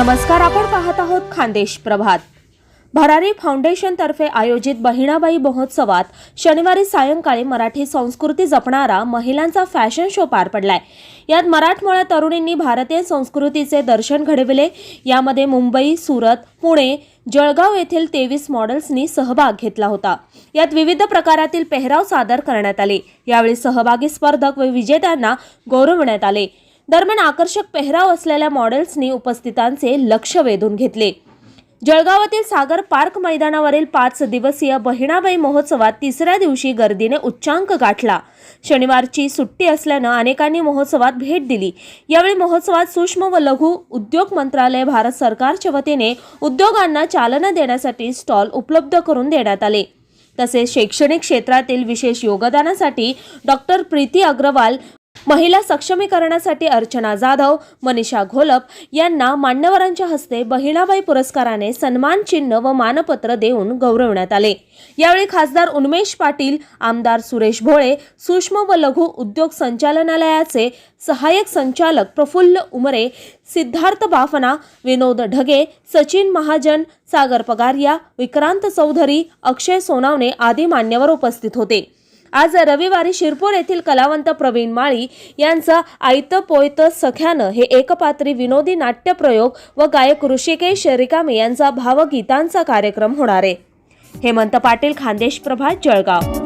नमस्कार आपण पाहत आहोत खानदेश प्रभात. भरारी फाउंडेशनतर्फे आयोजित बहिणाबाई महोत्सवात शनिवारी सायंकाळी मराठी संस्कृती जपणारा महिलांचा फॅशन शो पार पडलाय. यात मराठमोळ्या तरुणींनी भारतीय संस्कृतीचे दर्शन घडविले. यामध्ये मुंबई सुरत पुणे जळगाव येथील तेवीस मॉडेल्सनी सहभाग घेतला होता. यात विविध प्रकारातील पेहराव सादर करण्यात आले. यावेळी सहभागी स्पर्धक व विजेत्यांना गौरवण्यात आले. दरम्यान आकर्षक पेहराव असलेल्या मॉडेल्सनी उपस्थितांचे लक्ष वेधून घेतले. जळगावातील सागर पार्क मैदानावरील पाच दिवसीय बहिणाबाई महोत्सवात तिसऱ्या दिवशी गर्दीने उच्चांक गाठला. शनिवारची सुट्टी असल्यानं अनेकांनी महोत्सवात भेट दिली. यावेळी महोत्सवात सूक्ष्म व लघु उद्योग मंत्रालय भारत सरकारच्या वतीने उद्योगांना चालना देण्यासाठी स्टॉल उपलब्ध करून देण्यात आले. तसेच शैक्षणिक क्षेत्रातील विशेष योगदानासाठी डॉक्टर प्रीती अग्रवाल महिला सक्षमीकरणासाठी अर्चना जाधव मनीषा घोलप यांना मान्यवरांच्या हस्ते बहिणाबाई पुरस्काराने सन्मान चिन्ह व मानपत्र देऊन गौरवण्यात आले. यावेळी खासदार उन्मेश पाटील आमदार सुरेश भोळे सूक्ष्म व लघु उद्योग संचालनालयाचे सहाय्यक संचालक प्रफुल्ल उमरे सिद्धार्थ बाफना विनोद ढगे सचिन महाजन सागर पगारिया विक्रांत चौधरी अक्षय सोनावणे आदी मान्यवर उपस्थित होते. आज रविवारी शिरपूर येथील कलावंत प्रवीण माळी यांचं आयत पोयत सख्यानं हे एकपात्री विनोदी नाट्यप्रयोग व गायक ऋषिकेश रिकामे यांचा भावगीतांचा कार्यक्रम होणार आहे. हेमंत पाटील खानदेश प्रभात जळगाव.